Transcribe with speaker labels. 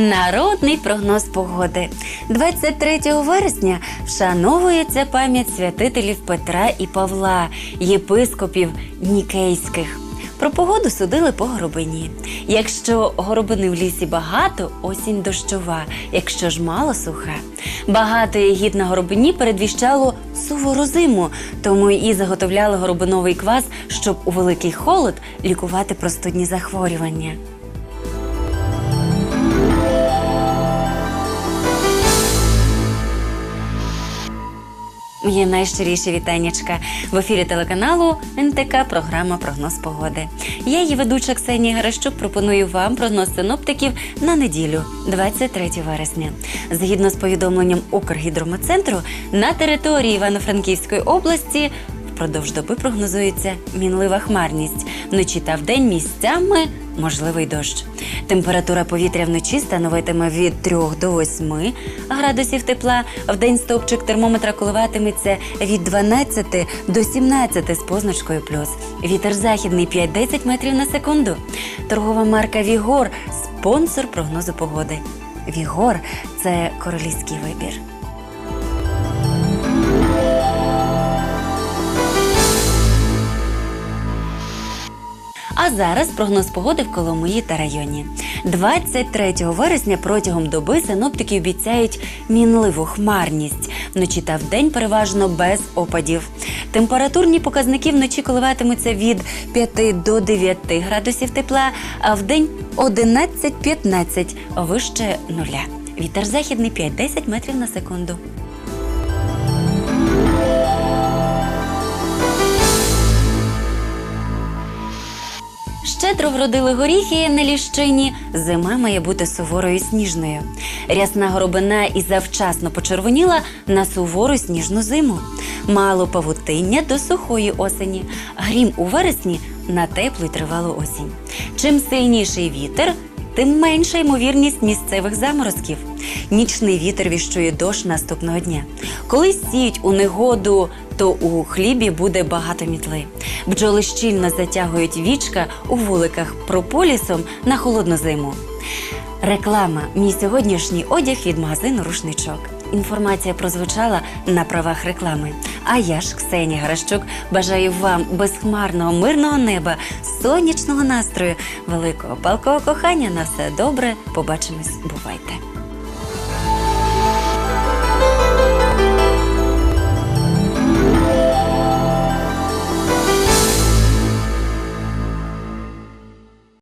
Speaker 1: Народний прогноз погоди. 23 вересня вшановується пам'ять святителів Петра і Павла, єпископів Нікейських. Про погоду судили по горобині. Якщо горобини в лісі багато, осінь дощова, якщо ж мало суха. Багато ягід на горобині передвіщало сувору зиму, тому і заготовляли горобиновий квас, щоб у великий холод лікувати простудні захворювання. Моє найщиріше вітаннячка в ефірі телеканалу НТК програма Прогноз погоди. Я її ведуча Ксенія Гаращук пропоную вам прогноз синоптиків на неділю, 23 вересня. Згідно з повідомленням Укргідрометцентру, на території Івано-Франківської області впродовж доби прогнозується мінлива хмарність. Вночі та вдень місцями можливий дощ. Температура повітря вночі становитиме від 3 до 8 градусів тепла. Вдень стовпчик термометра коливатиметься від 12 до 17 з позначкою плюс. Вітер західний 5-10 метрів на секунду. Торгова марка Вігор спонсор прогнозу погоди. Вігор це королівський вибір. А зараз прогноз погоди в Коломиї та районі. 23 вересня протягом доби синоптики обіцяють мінливу хмарність. Вночі та вдень переважно без опадів. Температурні показники вночі коливатимуться від 5 до 9 градусів тепла, а вдень 11-15 вище нуля. Вітер західний 5-10 метрів на секунду. Щедро вродили горіхи на ліщині. Зима має бути суворою і сніжною. Рясна горобина і завчасно почервоніла на сувору сніжну зиму. Мало павутиння до сухої осені. Грім у вересні на теплу й тривалу осінь. Чим сильніший вітер, тим менша ймовірність місцевих заморозків. Нічний вітер віщує дощ наступного дня. Коли сіють у негоду, то у хлібі буде багато мітли. Бджоли щільно затягують вічка у вуликах прополісом на холодну зиму. Реклама Мій сьогоднішній одяг від магазину Рушничок. Інформація прозвучала на правах реклами. А я ж, Ксенія Гаращук, бажаю вам безхмарного, мирного неба, сонячного настрою, великого палкого кохання. На все добре. Побачимось. Бувайте!